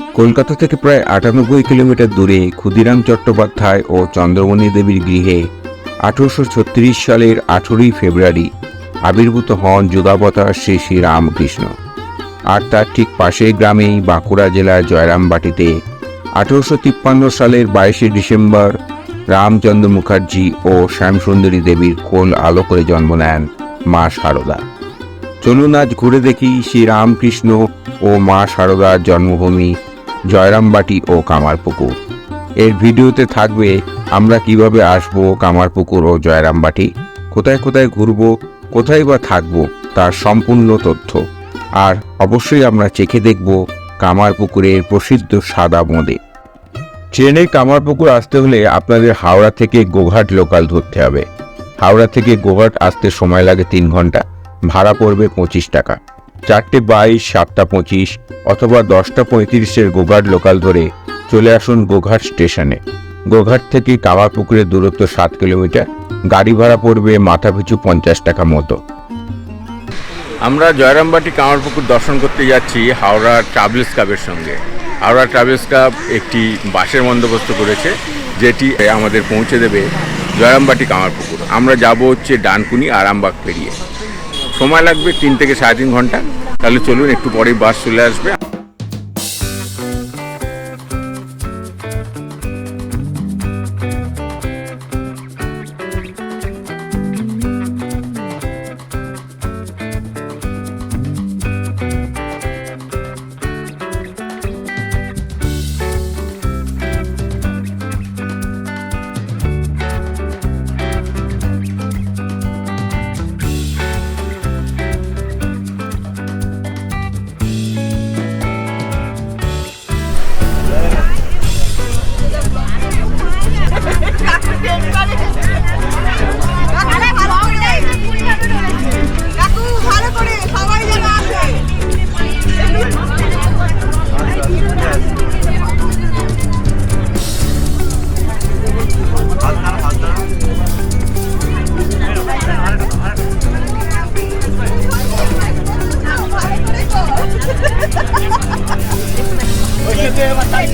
কলকাতা থেকে প্রায় আটানব্বই কিলোমিটার দূরে ক্ষুদিরাম চট্টোপাধ্যায় ও চন্দ্রমণি দেবীর গৃহে আঠারোশো ছত্রিশ সালের আঠেরোই ফেব্রুয়ারি আবির্ভূত হন যুগাবতার শ্রী শ্রী রামকৃষ্ণ। আর তার ঠিক পাশের গ্রামেই বাঁকুড়া জেলার জয়রামবাটিতে আঠারোশো সালের বাইশে ডিসেম্বর রামচন্দ্র মুখার্জি ও শ্যামসুন্দরী দেবীর কোল আলো করে জন্ম নেন মা শারদা চলুন আজ ঘুরে দেখি শ্রী রামকৃষ্ণ ও মা সারদার জন্মভূমি, জয়রামবাটি ও কামারপুকুর। এর ভিডিওতে থাকবে আমরা কীভাবে আসব কামারপুকুর ও জয়রামবাটি, কোথায় কোথায় ঘুরবো, কোথায় বা থাকব, তার সম্পূর্ণ তথ্য। আর অবশ্যই আমরা চেখে দেখব কামারপুকুরের প্রসিদ্ধ সাদা বোঁদে ট্রেনে কামারপুকুর আসতে হলে আপনাদের হাওড়া থেকে গোঘাট লোকাল ধরতে হবে। হাওড়া থেকে গোঘাট আসতে সময় লাগে তিন ঘণ্টা। ভাড়া পড়বে পঁচিশ টাকা। চারটে বাইশ, সাতটা পঁচিশ অথবা দশটা পঁয়ত্রিশের গোঘাট লোকাল ধরে চলে আসুন গোঘাট স্টেশনে গোঘাট থেকে কামারপুকুরের দূরত্ব সাত কিলোমিটার। গাড়ি ভাড়া পড়বে মাথাপিছু পঞ্চাশ টাকা মতো। আমরা জয়রামবাটি কামারপুকুর দর্শন করতে যাচ্ছি হাওড়া ট্রাভেলস ক্লাবের সঙ্গে। হাওড়া ট্রাভেলস ক্লাব একটি বাসের বন্দোবস্ত করেছে, যেটি আমাদের পৌঁছে দেবে জয়রামবাটি কামারপুকুর। আমরা যাব হচ্ছে ডানকুনি আরামবাগ পেরিয়ে। সময় লাগবে তিন থেকে সাড়ে তিন ঘণ্টা। তাহলে চলুন একটু পরেই বাস চলে আসবে।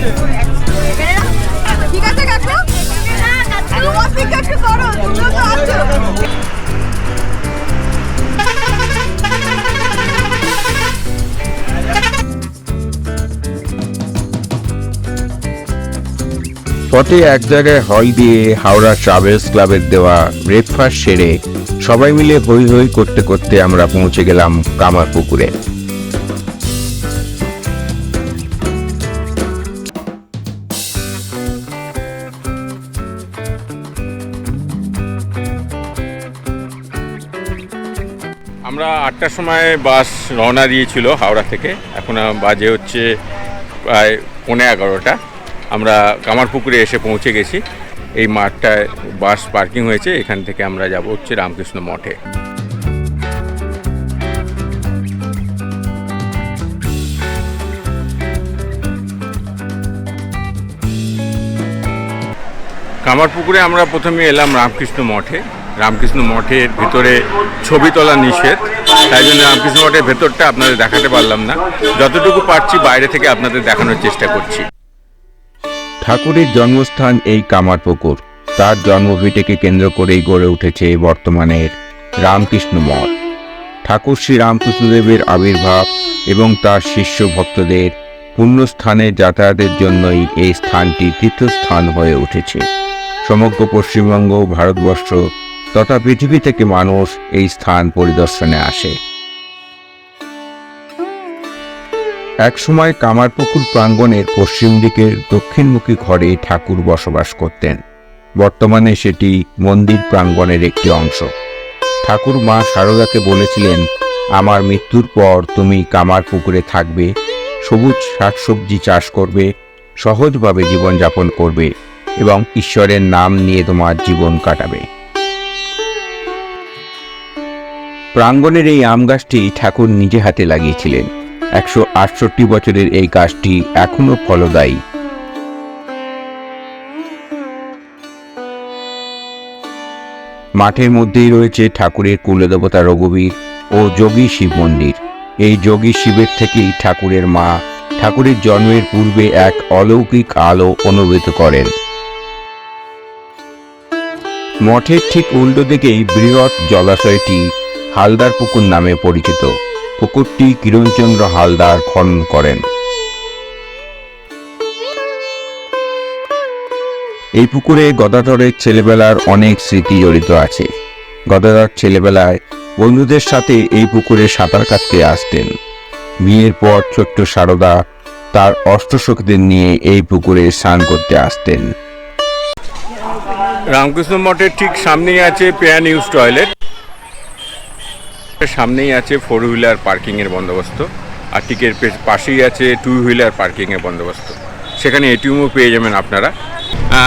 আছো পথে এক জায়গায় হল দিয়ে হাওড়া ট্রাভেলস ক্লাবের দেওয়া ব্রেকফাস্ট সেরে সবাই মিলে হই হই করতে করতে আমরা পৌঁছে গেলাম কামারপুকুরে। আটটার সময় বাস রওনা দিয়েছিল হাওড়া থেকে। এখন বাজে হচ্ছে প্রায় পৌনে এগারোটা। আমরা কামারপুকুরে এসে পৌঁছে গেছি। এই মাঠটায় বাস পার্কিং হয়েছে। এখান থেকে আমরা যাব হচ্ছে রামকৃষ্ণ মঠে। কামারপুকুরে আমরা প্রথমে এলাম রামকৃষ্ণ মঠে। রামকৃষ্ণ মঠের ভিতরে ছবি তোলা নিষেধ। তাই জন্য রামকৃষ্ণ মঠের ভেতরটা আপনাদের দেখাতে পারলাম না। যতটুকু পারছি বাইরে থেকে আপনাদের দেখানোর চেষ্টা করছি। ঠাকুরের জন্মস্থান এই কামারপুকুর। তার জন্মভিটেকে কেন্দ্র করেই গড়ে উঠেছে বর্তমানের রামকৃষ্ণ মঠ। ঠাকুর শ্রী রামকৃষ্ণদেবের আবির্ভাব এবং তার শিষ্য ভক্তদের পুণ্যস্থানে যাতায়াতের জন্যই এই স্থানটি তীর্থস্থান হয়ে উঠেছে। সমগ্র পশ্চিমবঙ্গ ভারতবর্ষ তথা পৃথিবী থেকে মানুষ এই স্থান পরিদর্শনে আসে। একসময় কামারপুকুর প্রাঙ্গণের পশ্চিম দিকের দক্ষিণমুখী ঘরে ঠাকুর বসবাস করতেন। বর্তমানে সেটি মন্দির প্রাঙ্গণের একটি অংশ। ঠাকুর মা শারদাকে বলেছিলেন, আমার মৃত্যুর পর তুমি কামারপুকুরে থাকবে, সবুজ শাকসবজি চাষ করবে, সহজভাবে জীবনযাপন করবে। এবং ঈশ্বরের নাম নিয়ে তোমার জীবন কাটাবে। প্রাঙ্গণের এই আম গাছটি ঠাকুর নিজে হাতে লাগিয়েছিলেন। একশো আটষট্টি বছরের এই গাছটি এখনও ফলদায়ী। মাঠের মধ্যেই রয়েছে ঠাকুরের কুলদেবতা রঘুবীর ও যোগী শিব মন্দির। এই যোগী শিবের থেকেই ঠাকুরের মা ঠাকুরের জন্মের পূর্বে এক অলৌকিক আলো অনুভূত করেন। মঠের ঠিক উল্টো দিকেই বৃহৎ জলাশয়টি হালদার পুকুর নামে পরিচিত। পুকুরটি কিরণচন্দ্র হালদার খনন করেন। এই পুকুরে গদাধরের ছেলেবেলার অনেক স্মৃতি জড়িত আছে। গদাধর ছেলেবেলায় বন্ধুদের সাথে এই পুকুরে সাঁতার কাটতে আসতেন। বিয়ের পর ছোট্ট সারদা তার অষ্টসখীদের নিয়ে এই পুকুরে স্নান করতে আসতেন। রামকৃষ্ণ মঠের ঠিক সামনেই আছে পেয়া নিউজ টয়লেট। সামনেই আছে ফোর হুইলার পার্কিংয়ের বন্দোবস্ত, আর টিকের পে- পাশেই আছে টু হুইলার পার্কিংয়ের বন্দোবস্ত। সেখানে এটিএমও পেয়ে যাবেন আপনারা।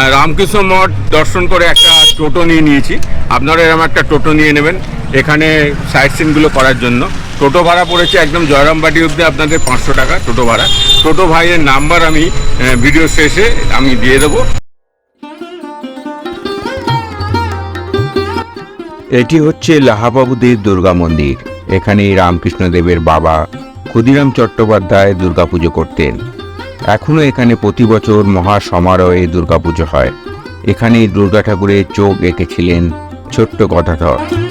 রামকৃষ্ণ মঠ দর্শন করে একটা টোটো নিয়ে নিয়েছি। আপনারা এরকম একটা টোটো নিয়ে নেবেন। এখানে সাইট সিনগুলো করার জন্য। টোটো ভাড়া পড়েছে একদম জয়রামবাটি অবধি আপনাদের পাঁচশো টাকা টোটো ভাড়া। টোটো ভাইয়ের নাম্বার আমি ভিডিও শেষে আমি দিয়ে দেবো। এটি হচ্ছে লাহাবাবুদের দুর্গা মন্দির। এখানে রামকৃষ্ণদেবের বাবা ক্ষুদিরাম চট্টোপাধ্যায় দুর্গাপুজো করতেন। এখনও এখানে প্রতি বছর মহা সমারোহে দুর্গাপুজো হয়। এখানে দুর্গা ঠাকুরের চোখ এঁকেছিলেন ছোট্ট গদাধর।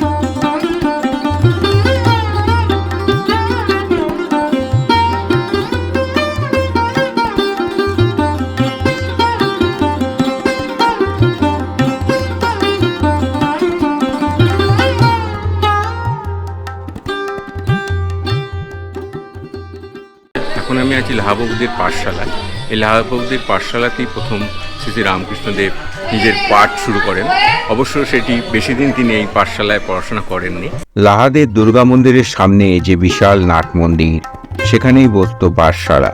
এখন আমি আছি লাহাবাবুদের পাঠশালায়। এই লাহাবাবুদের পাঠশালাতেই প্রথম শ্রী রামকৃষ্ণদেব নিজের পাঠ শুরু করেন। অবশ্য সেটি বেশি দিন তিনি এই পাঠশালায় পড়াশোনা করেননি। লাহাদের দুর্গা মন্দিরের সামনে যে বিশাল নাট মন্দির, সেখানেই বসত পাঠশালা।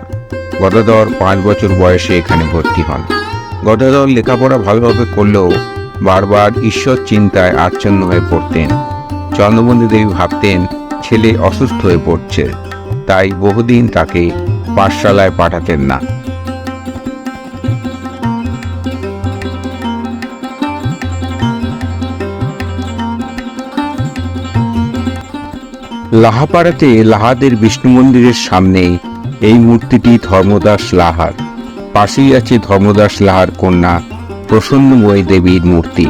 গদাধর পাঁচ বছর বয়সে এখানে ভর্তি হন। গদাধর লেখাপড়া ভালোভাবে করলেও বারবার ঈশ্বর চিন্তায় আচ্ছন্ন হয়ে পড়তেন। চন্দ্রবন্দী দেবী ভাবতেন, ছেলে অসুস্থ হয়ে পড়ছে। তাই বহুদিন তাকে পাঠশালায় পাঠাতেন না। লাহাপাড়াতে লাহাদের বিষ্ণু মন্দিরের সামনে এই মূর্তিটি ধর্মদাস লাহার। পাশেই আছে ধর্মদাস লাহার কন্যা প্রসন্নময়ী দেবীর মূর্তি।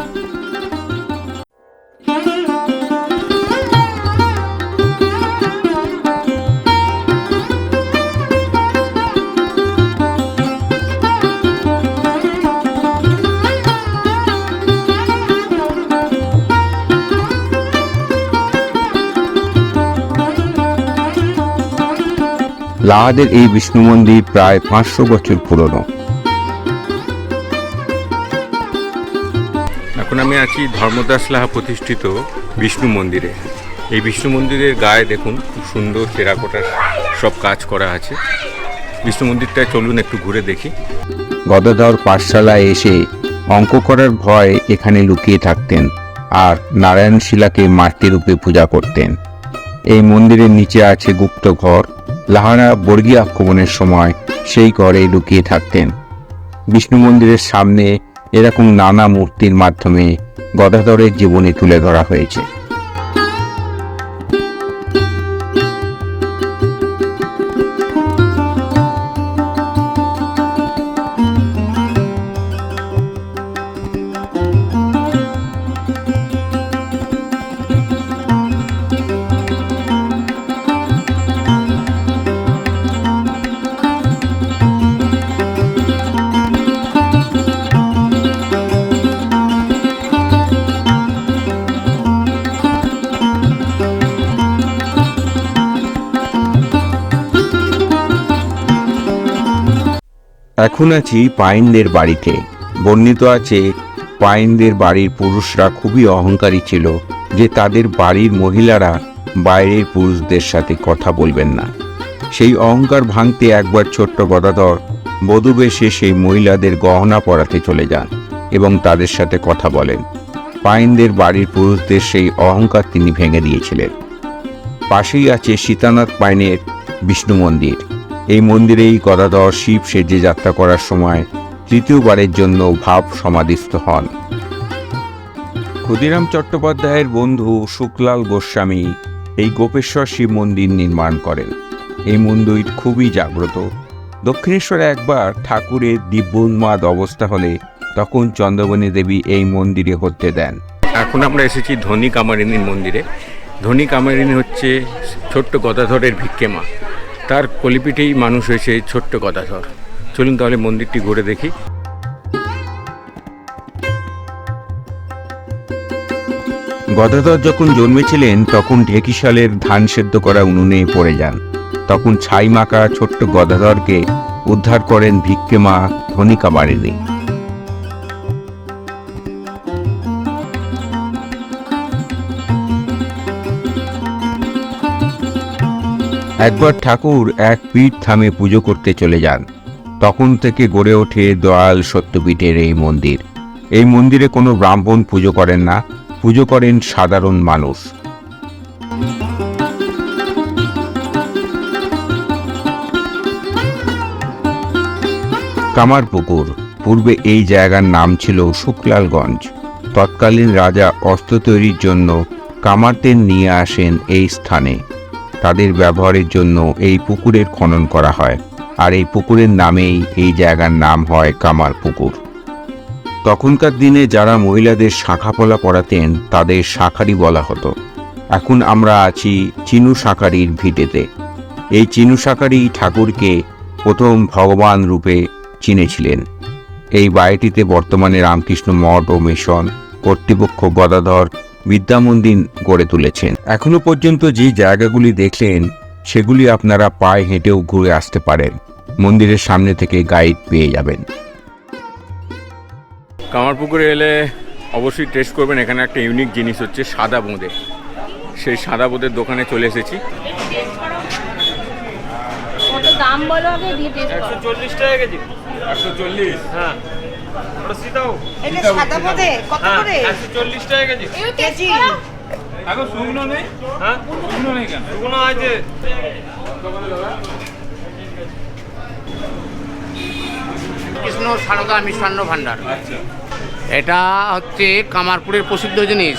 লাহাদের এই বিষ্ণু মন্দির প্রায় পাঁচশো বছর পুরনো। এখন আমি আছি ধর্মদাস লাহা প্রতিষ্ঠিত বিষ্ণু মন্দিরে। এই বিষ্ণু মন্দিরের গায়ে দেখুন খুব সুন্দর টেরাকোটার সব কাজ করা আছে। বিষ্ণু মন্দিরটায় চলুন একটু ঘুরে দেখি। গদাধর পাঠশালায় এসে অঙ্ক করার ভয় এখানে লুকিয়ে থাকতেন আর নারায়ণ শিলাকে মাতৃরূপে পূজা করতেন। এই মন্দিরের নিচে আছে গুপ্ত ঘর। লাহারা বর্গী আক্রমণের সময় সেই ঘরে লুকিয়ে থাকতেন। বিষ্ণু মন্দিরের সামনে এরকম নানা মূর্তির মাধ্যমে গদাধরের জীবনে তুলে ধরা হয়েছে। এখন আছি পাইনদের বাড়িতে। বর্ণিত আছে পাইনদের বাড়ির পুরুষরা খুবই অহংকারী ছিল যে তাদের বাড়ির মহিলারা বাইরের পুরুষদের সাথে কথা বলবেন না। সেই অহংকার ভাঙতে একবার ছোট্ট গদাধর বধূবেশে সেই মহিলাদের গহনা পরাতে চলে যান এবং তাদের সাথে কথা বলেন। পাইনদের বাড়ির পুরুষদের সেই অহংকার তিনি ভেঙে দিয়েছিলেন। পাশেই আছে সীতানাথ পাইনের বিষ্ণু মন্দির। এই মন্দিরেই গদাধর শিব সেজে যাত্রা করার সময় তৃতীয়বারের জন্য ভাব সমাধিস্থ হন। ক্ষুদিরাম চট্টোপাধ্যায়ের বন্ধু শুক্লাল গোস্বামী এই গোপেশ্বর শিব মন্দির নির্মাণ করেন। এই মন্দির খুবই জাগ্রত। দক্ষিণেশ্বরে একবার ঠাকুরের দিব্যোন্মাদ অবস্থা হলে তখন চন্দ্রবনী দেবী এই মন্দিরে হতে দেন। এখন আমরা এসেছি ধনী কামারিনীর মন্দিরে। ধনী কামারিনী হচ্ছে ছোট্ট গদাধরের ভিক্ষে মা। তার কলিপিঠেই মানুষ হয়েছে এই ছোট্ট গদাধর চলুন তাহলে মন্দিরটি ঘুরে দেখি। গদাধর যখন জন্মেছিলেন, তখন ঢেকিশালের ধান সেদ্ধ করা উনুনে পড়ে যান। তখন ছাই মাকা ছোট্ট গদাধরকে উদ্ধার করেন ভিক্ষে মা ধনিকা মারিনী। একবার ঠাকুর এক পীঠ থামে পুজো করতে চলে যান। তখন থেকে গড়ে ওঠে দয়াল সত্যপীঠের এই মন্দির। এই মন্দিরে কোনো ব্রাহ্মণ পুজো করেন না, পুজো করেন সাধারণ মানুষ। কামারপুকুর, পূর্বে এই জায়গার নাম ছিল শুক্লালগঞ্জ। তৎকালীন রাজা অস্ত্র তৈরির জন্য কামারদের নিয়ে আসেন এই স্থানে। তাদের ব্যবহারের জন্য এই পুকুরের খনন করা হয়, আর এই পুকুরের নামেই এই জায়গার নাম হয় কামার পুকুর। তখনকার দিনে যারা মহিলাদের শাঁখাপলা পড়াতেন তাদের শাঁখারি বলা হতো। এখন আমরা আছি চিনু শাঁখারির ভিটেতে। এই চিনু শাঁখারি ঠাকুরকে প্রথম ভগবান রূপে চিনেছিলেন। এই বাড়িটিতে বর্তমানে রামকৃষ্ণ মঠ ও মিশন কর্তৃপক্ষ গদাধর বিদ্যামন্দির গড়ে তুলেছেন। এখনও পর্যন্ত যে জায়গাগুলি দেখলেন সেগুলি আপনারা পায়ে হেঁটেও ঘুরে আসতে পারেন। মন্দিরের সামনে থেকে গাইড পেয়ে যাবেন। কামারপুকুরে এলে অবশ্যই টেস্ট করবেন। এখানে একটা ইউনিক জিনিস হচ্ছে সাদা বোঁদে। সেই সাদা বোঁদের দোকানে চলে এসেছি। কত দাম বলো আগে? দিয়ে টেস্ট করো। চল্লিশ টাকা কেজি। একশো চল্লিশ? হ্যাঁ। ওটা সিতাও এটা সাদা বোধে কত হ্যাঁ করে? একশো চল্লিশ টাকা কেজি। কেজি। করো। শুকনো নেই? হ্যাঁ? শুকনো নেই কেন? শুকনো আছে। কৃষ্ণ সারদা মিষ্টান্ন ভাণ্ডার এটা হচ্ছে কামারপুরের প্রসিদ্ধ জিনিস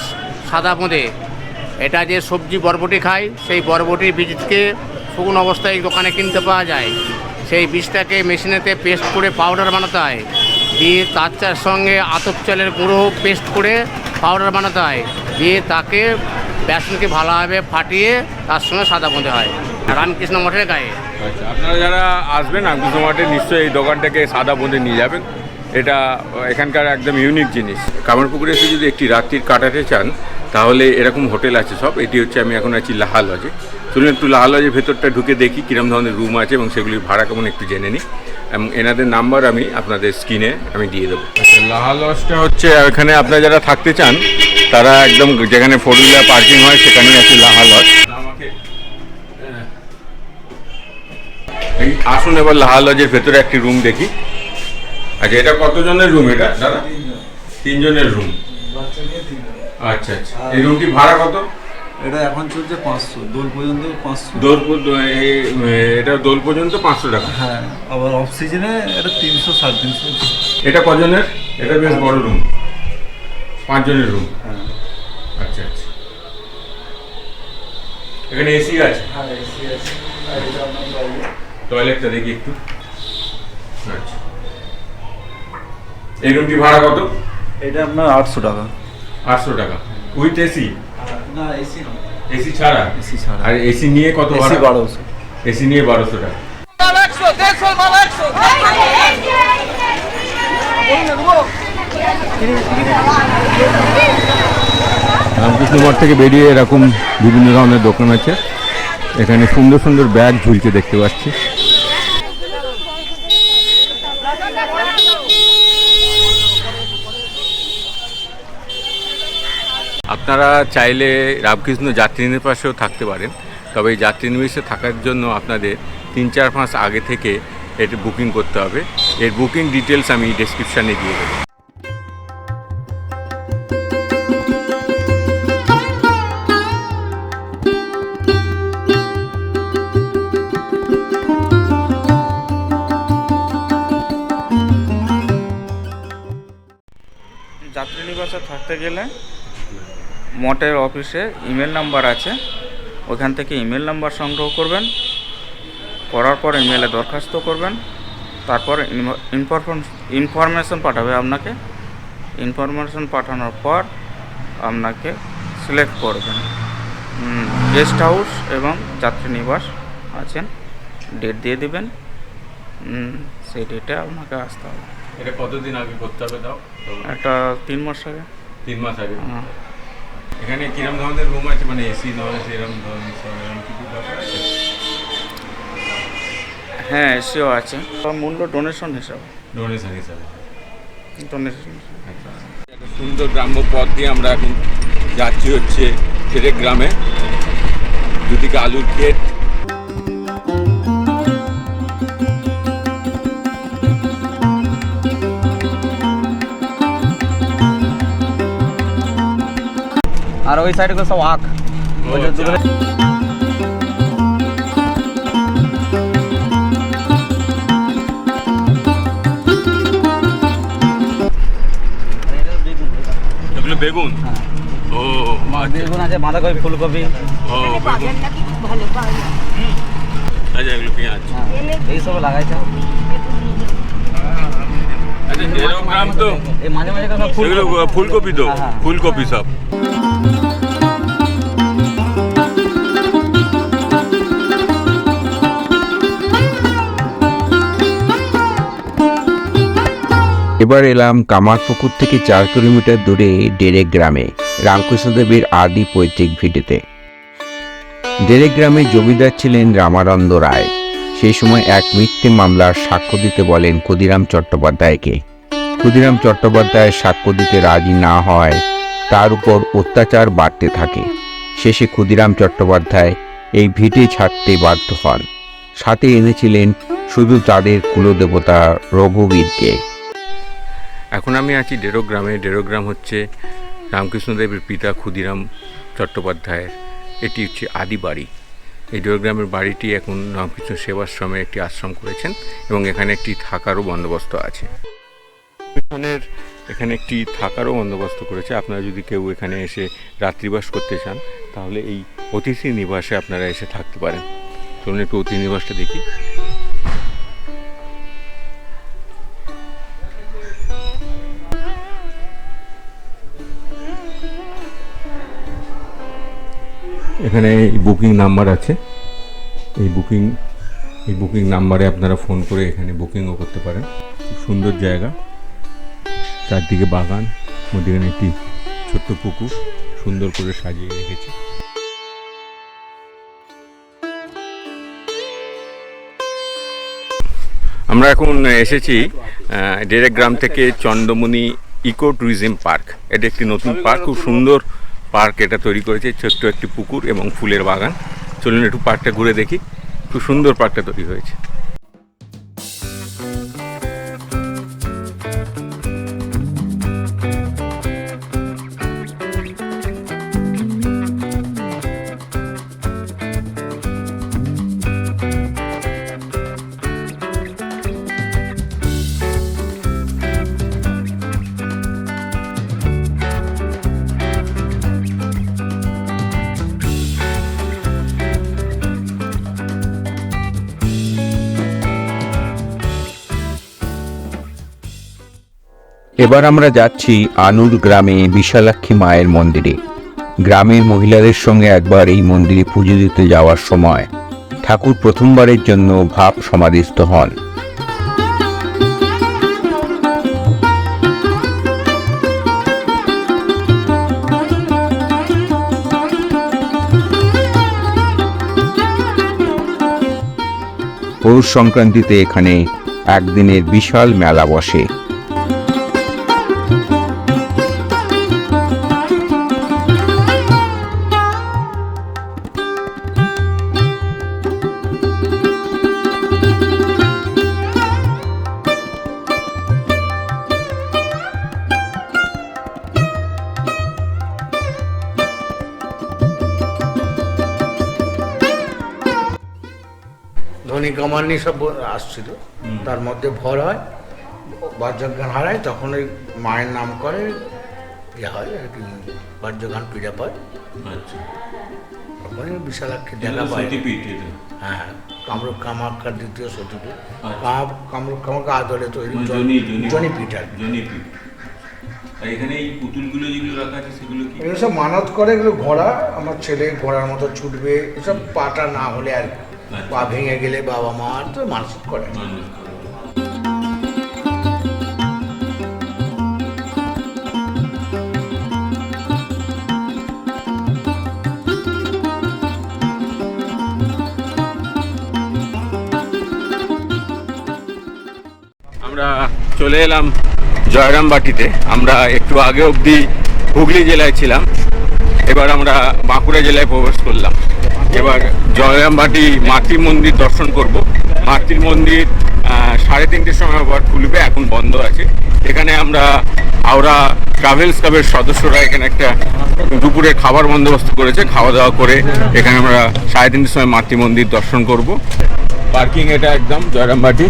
সাদা বোঁদে এটা যে সবজি বরবটি খায় সেই বরবটির বীজকে শুকনো অবস্থায় দোকানে কিনতে পাওয়া যায়। সেই বীজটাকে মেশিনেতে পেস্ট করে পাউডার বানাতে হয়। দিয়ে তার সঙ্গে আতপ চালের গুঁড়ো পেস্ট করে পাউডার বানাতে হয়। দিয়ে তাকে বেসনকে ভালোভাবে ফাটিয়ে তার সঙ্গে সাদা বোঁদে হয়। রামকৃষ্ণ মঠের গায়ে। আচ্ছা আপনারা যারা আসবেন আমকুসো মঠে নিশ্চয়ই এই দোকানটাকে সাদা বোঁদে নিয়ে যাবেন। এটা এখানকার একদম ইউনিক জিনিস। কামারপুকুরে এসে যদি একটি রাত্রির কাটাতে চান, তাহলে এরকম হোটেল আছে সব। এটি হচ্ছে, আমি এখন আছি লাহা লজে চলুন একটু লাহা লজের ভেতরটা ঢুকে দেখি কীরকম ধরনের রুম আছে এবং সেগুলির ভাড়া কেমন একটু জেনে নিই। এবং এনাদের নাম্বার আমি আপনাদের স্ক্রিনে আমি দিয়ে দেবো। আচ্ছা লাহা লজটা হচ্ছে এখানে আপনারা যারা থাকতে চান তারা একদম যেখানে ফোর হুইলার পার্কিং হয় সেখানেই আছে লাহা লজ। আসুন এবার লাহা লজের ভেতরে একটি রুম দেখি। আচ্ছা এটা কতজনের রুম এটা? দাদা? তিনজনের রুম আচ্ছা আচ্ছা। এই রুমটি ভাড়া কত? এটা এখন চলছে পাঁচশো দোল পর্যন্ত পাঁচশো। দোল এটা দোল পর্যন্ত পাঁচশো টাকা। হ্যাঁ আবার অফ সিজনে এটা তিনশো সাড়ে তিনশো। এটা কজনের? এটা বেশ বড় রুম পাঁচজনের রুম হ্যাঁ। আচ্ছা আচ্ছা। এখানে এসি আছে? হ্যাঁ এসি আছে। টয়লেটটা দেখি একটু। আচ্ছা। এই রুমটি ভাড়া কত? এটা আপনার আটশো টাকা। আটশো টাকা। উইথ এসি না এসি না। এসি ছাড়া? এসি ছাড়া। আর এসি নিয়ে কত এসি বারোশো। এসি নিয়ে বারোশো টাকা। রামকৃষ্ণ মঠ থেকে বেরিয়ে এরকম বিভিন্ন ধরনের দোকান আছে। এখানে সুন্দর সুন্দর ব্যাগ ঝুলছে দেখতে পাচ্ছি। আপনারা চাইলে রামকৃষ্ণ যাত্রীদের পাশেও থাকতে পারেন, তবে এই যাত্রী নিবাসে থাকার জন্য আপনাদের তিন চার মাস আগে থেকে এটি বুকিং করতে হবে। এর বুকিং ডিটেলস আমি ডেসক্রিপশানে দিয়ে দেবো। যাত্রী নিবাসে থাকতে গেলে মঠের অফিসে ইমেল নাম্বার আছে ওখান থেকে ইমেল নাম্বার সংগ্রহ করবেন করার পর ইমেলে দরখাস্ত করবেন তারপর ইনফরমেশন পাঠাবে আপনাকে ইনফরমেশন পাঠানোর পর আপনাকে সিলেক্ট করবেন। গেস্ট হাউস এবং যাত্রী নিবাস আছেন ডেট দিয়ে দেবেন সেই ডেটে আপনাকে আসতে হবে। এটা কতদিন আগে করতে হবে দাও একটা তিন মাস আগে। তিন মাস আগে। হ্যাঁ। এখানে কিরম ধরনের রুম আছে? মানে এসি এসি এরকম ধরনের সব এরকম কিছু হ্যাঁ এসিও আছে। সব মূল্য ডোনেশন হিসাবে। ডোনেশন হিসাবে ডোনেশন একটা সুন্দর গ্রাম্য পথ দিয়ে আমরা এখন যাচ্ছি হচ্ছে ফেরেক গ্রামে। দুদিকে আলুর ক্ষেত ওই সাইডে সব আখ। বেগুন? ও আচ্ছা। বেগুন আছে বাঁধাকপি ফুলকপি। ও বেগুন। আচ্ছা এগুলো পেঁয়াজ। হ্যাঁ এই মাঝে মাঝে সব ফুল ফুলকপি তো? হ্যাঁ, হ্যাঁ। ফুলকপি সব। এবার এলাম কামারপুকুর থেকে চার কিলোমিটার দূরে ডেরেক গ্রামে, রামকৃষ্ণদেবের আদি পৈতৃক ভিটেতে। ডেরেক গ্রামে জমিদার ছিলেন রামানন্দ রায়। সেই সময় এক মিথ্যে মামলার সাক্ষ্য দিতে বলেন ক্ষুদিরাম চট্টোপাধ্যায়কে। ক্ষুদিরাম চট্টোপাধ্যায় সাক্ষ্য দিতে রাজি না হয়, তার উপর অত্যাচার বাড়তে থাকে। শেষে ক্ষুদিরাম চট্টোপাধ্যায় এই ভিটে ছাড়তে বাধ্য হন। সাথে এনেছিলেন শুধু তাদের কুলদেবতা রঘুবীরকে। এখন আমি আছি ডেরো গ্রামে ডেরো গ্রাম হচ্ছে রামকৃষ্ণদেবের পিতা ক্ষুদিরাম চট্টোপাধ্যায়ের। এটি হচ্ছে আদি বাড়ি। এই ডেরো গ্রামের বাড়িটি এখন রামকৃষ্ণ সেবাশ্রমে একটি আশ্রম করেছেন এবং এখানে একটি থাকারও বন্দোবস্ত আছে। এখানের, এখানে একটি থাকারও বন্দোবস্ত করেছে। আপনারা যদি কেউ এখানে এসে রাত্রিবাস করতে চান, তাহলে এই অতিথি নিবাসে আপনারা এসে থাকতে পারেন। চলুন একটু অতিথি নিবাসটা দেখি। এখানে এই বুকিং নাম্বার আছে। এই বুকিং এই বুকিং নাম্বারে আপনারা ফোন করে এখানে বুকিংও করতে পারেন। খুব সুন্দর জায়গা। চারদিকে বাগান, মধ্যেখানে একটি ছোট্ট পুকুর, সুন্দর করে সাজিয়ে রেখেছে। আমরা এখন এসেছি ডেরেক গ্রাম থেকে চন্দ্রমণি ইকো ট্যুরিজম পার্ক। এটা একটি নতুন পার্ক, খুব সুন্দর পার্ক এটা তৈরি করেছে ছোট্ট একটি পুকুর এবং ফুলের বাগান। চলুন একটু পার্কটা ঘুরে দেখি। খুব সুন্দর পার্কটা তৈরি হয়েছে। এবার আমরা যাচ্ছি আনুর গ্রামে বিশালাক্ষী মায়ের মন্দিরে। গ্রামের মহিলাদের সঙ্গে একবার এই মন্দিরে পুজো দিতে যাওয়ার সময় ঠাকুর প্রথমবারের জন্য ভাব সমাধিস্থ হন। পৌষ সংক্রান্তিতে এখানে একদিনের বিশাল মেলা বসে। কামানি সব আসছিল। তার মধ্যে ভর হয় বাহ্যজ্ঞান হারায় তখন ওই মায়ের নাম করে ইয়ে হয় আর কি বাহ্যজ্ঞান পীড়া পায়। ওখানে বিশালাক্ষী দেখা পায়। হ্যাঁ কামরূপ কামাখ্যার দ্বিতীয় সতীপীঠ কাম- কামরূপ কামাখ্যা আদলে তৈরি জনিপীঠ আর কি। এখানে এই পুতুলগুলো যেগুলো রাখা আছে সেগুলো কি? এগুলো সব মানত করে এগুলো ঘোড়া আমার ছেলে ঘোড়ার মতো ছুটবে এসব পাটা না হলে আর কি। পা ভেঙে গেলে বাবা মা তো মানসিক করে আমরা চলে এলাম জয়রামবাটিতে আমরা একটু আগে অবধি হুগলি জেলায় ছিলাম। এবার আমরা বাঁকুড়া জেলায় প্রবেশ করলাম। এবার জয়রামবাটি মাতৃ মন্দির দর্শন করব। মাতৃ মন্দির সাড়ে তিনটের সময় আবার খুলবে, এখন বন্ধ আছে। এখানে আমরা হাওড়া ট্রাভেলস ক্লাবের সদস্যরা এখানে একটা দুপুরে খাবার বন্দোবস্ত করেছে খাওয়া দাওয়া করে এখানে আমরা সাড়ে তিনটের সময় মাতৃ মন্দির দর্শন করব। পার্কিং এটা একদম, জয়রামবাটি।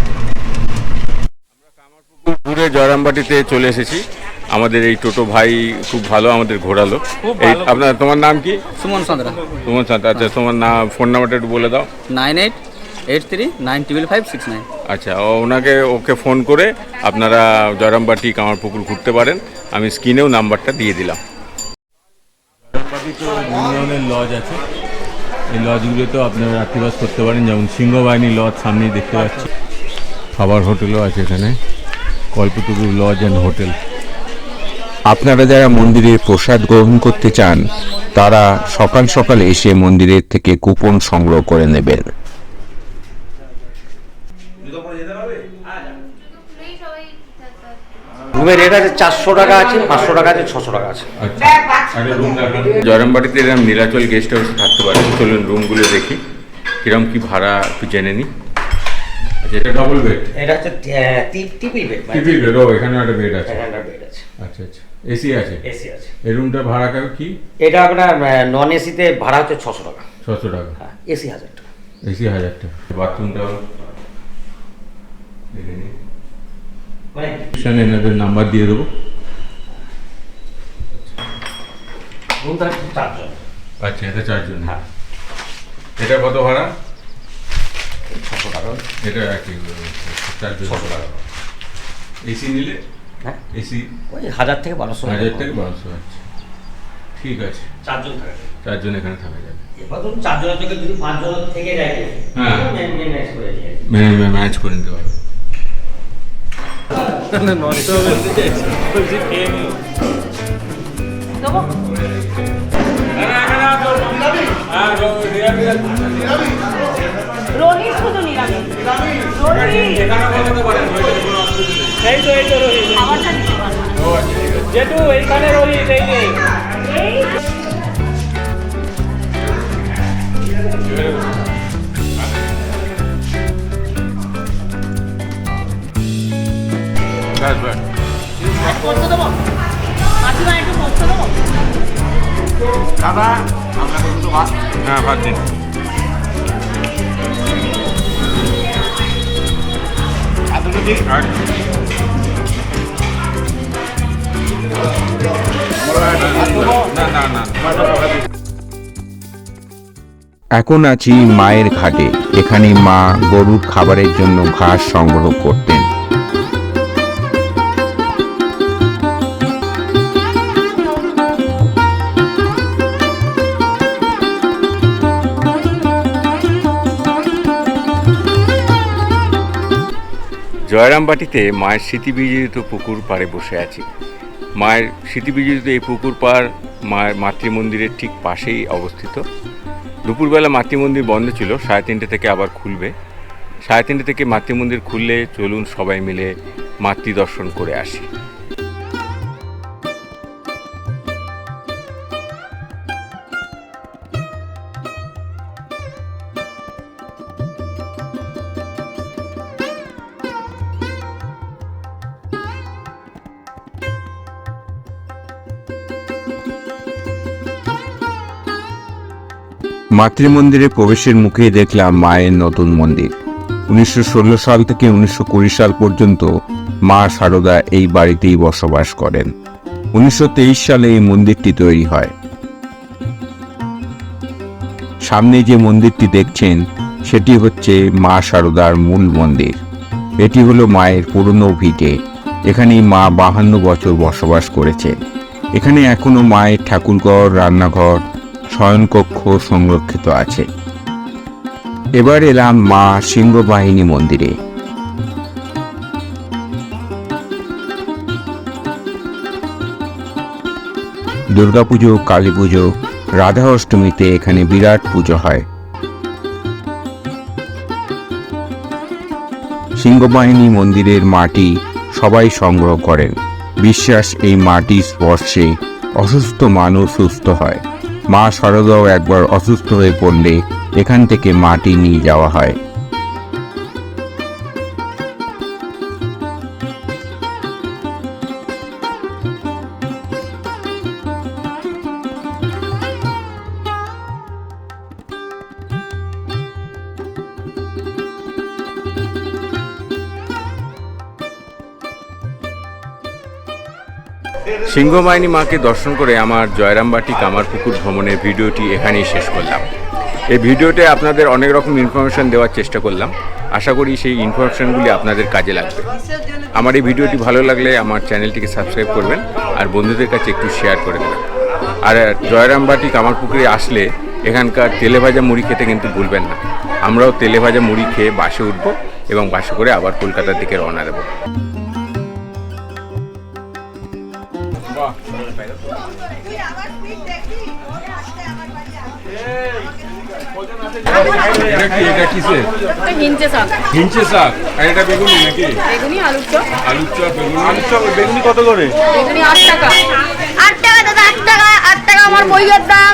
পুরে জয়রামবাটিতে চলে এসেছি। আমাদের এই টোটো ভাই খুব ভালো আমাদের ঘোরালো। এই আপনার তোমার নাম কি? সুমন চন্দ্রা। সুমন সাথে আচ্ছা তোমার নাম ফোন নাম্বারটা একটু বলে দাও। Nine eight eight three nine triple five six nine. আচ্ছা ও ওনাকে ওকে ফোন করে আপনারা জয়রামবাটি কামারপুকুর ঘুরতে পারেন। আমি স্ক্রিনেও নাম্বারটা দিয়ে দিলাম। জয়রামবাটিতে ধরনের লজ আছে। এই লজগুলোতেও আপনারা রাত্রিবাস করতে পারেন। যেমন সিংহবাহিনী লজ সামনেই দেখতে পাচ্ছি। খাবার হোটেলও আছে এখানে। কল্পতরু লজ অ্যান্ড হোটেল আপনারা যারা মন্দিরের প্রসাদ গ্রহণ করতে চান তারা সকাল সকাল এসে মন্দিরের থেকে কুপন সংগ্রহ করে নেবেন। রুমের রেট আছে চারশো টাকা আছে পাঁচশো টাকা আছে ছশো টাকা আছে। জয়রামবাটিতে এরকম নীলাচল গেস্ট হাউসে থাকতে পারে চলুন রুমগুলো দেখি। কিরম কি ভাড়া একটু জেনে নিই। আচ্ছা এটা ডবল বেড এটা হচ্ছে টিপি বেড টিভি বেড ও এখানে একটা বেড আছে। বেড আছে। আচ্ছা আচ্ছা। এসি আছে? এসি আছে। এই রুমটার ভাড়া কেমন কি? এটা আপনার নন এসিতে ভাড়া হচ্ছে ছশো টাকা। ছশো টাকা। হ্যাঁ এসি হাজার টাকা। এসি হাজার টাকা। বাথরুমটা? মানে এনাদের নাম্বার দিয়ে দেবো। রুমটা চারজন। আচ্ছা এটা চারজন। হ্যাঁ। এটা কত ভাড়া? ছশো টাকা এটা চারজন ছশো টাকা এসি নিলে হ্যাঁ এসি ওই হাজার থেকে বারোশো হাজার থেকে বারোশো আচ্ছা ঠিক আছে চারজন থাকে চারজন এখানে থাকা যাবে চারজনের থেকে যদি পাঁচজন থেকে যায় হ্যাঁ। ম্যানেজ করে নিতে পারবে দেবো রোহিত শুধু নিরামিষ। এই তো এই তো রোহিত। জেঠু এইখানে রোহিত এই আর করতে দেবো মাসিমা একটু হ্যাঁ ভাত দিন। এখন আছি মায়ের ঘাটে। এখানে মা গরুর খাবারের জন্য ঘাস সংগ্রহ করতেন। জয়রামবাটিতে মায়ের স্মৃতিবিজড়িত পুকুর পাড়ে বসে আছি। মায়ের স্মৃতিবিজড়িত এই পুকুর পাড় মায়ের মাতৃমন্দিরের ঠিক পাশেই অবস্থিত। দুপুরবেলা মাতৃমন্দির বন্ধ ছিল, সাড়ে তিনটে থেকে আবার খুলবে। সাড়ে তিনটে থেকে মাতৃমন্দির খুললে চলুন সবাই মিলে মাতৃ দর্শন করে আসি। মাতৃমন্দিরে প্রবেশের মুখে দেখলাম মায়ের নতুন মন্দির। উনিশশো ষোলো সাল থেকে উনিশশো কুড়ি সাল পর্যন্ত মা সারদা এই বাড়িতেই বসবাস করেন। উনিশশো তেইশ সালে এই মন্দিরটি তৈরি হয়। সামনে যে মন্দিরটি দেখছেন, সেটি হচ্ছে মা সারদার মূল মন্দির। এটি হলো মায়ের পুরনো ভিটে। এখানেই মা বাহান্ন বছর বসবাস করেছে। এখানে এখনও মায়ের ঠাকুরঘর, রান্নাঘর শয়নকক্ষ সংরক্ষিত আছে। এবার এলাম মা সিংহবাহিনী মন্দিরে। দুর্গাপুজো কালী পুজো রাধা অষ্টমীতে এখানে বিরাট পুজো হয়। সিংহবাহিনী মন্দিরের মাটি সবাই সংগ্রহ করেন। বিশ্বাস এই মাটি স্পর্শে অসুস্থ মানুষ সুস্থ হয়। মা শারদাও একবার অসুস্থ হয়ে পড়লে এখান থেকে মাটি নিয়ে যাওয়া হয়। সিংহবাহিনী মাকে দর্শন করে আমার জয়রামবাটি কামারপুকুর ভ্রমণের ভিডিওটি এখানেই শেষ করলাম। এই ভিডিওতে আপনাদের অনেক রকম ইনফরমেশন দেওয়ার চেষ্টা করলাম। আশা করি সেই ইনফরমেশনগুলি আপনাদের কাজে লাগবে। আমার এই ভিডিওটি ভালো লাগলে আমার চ্যানেলটিকে সাবস্ক্রাইব করবেন আর বন্ধুদের কাছে একটু শেয়ার করে দেবেন। আর জয়রামবাটি কামারপুকুরে আসলে এখানকার তেলে ভাজা মুড়ি খেতে কিন্তু ভুলবেন না। আমরাও তেলে ভাজা মুড়ি খেয়ে বাসে উঠবো এবং বাসে করে আবার কলকাতার দিকে রওনা দেবো। এটা কি এটা কিসে হিঞ্চে শাক। হিঞ্চে শাক? আর এটা বেগুনি নাকি? বেগুনি আলুর চপ। আলুর চপ বেগুনি। আলুর চপ বেগুনি কত করে? বেগুনি আট টাকা। আট টাকা দাদা আট টাকা আট টাকা আমার বইয়ের দাম।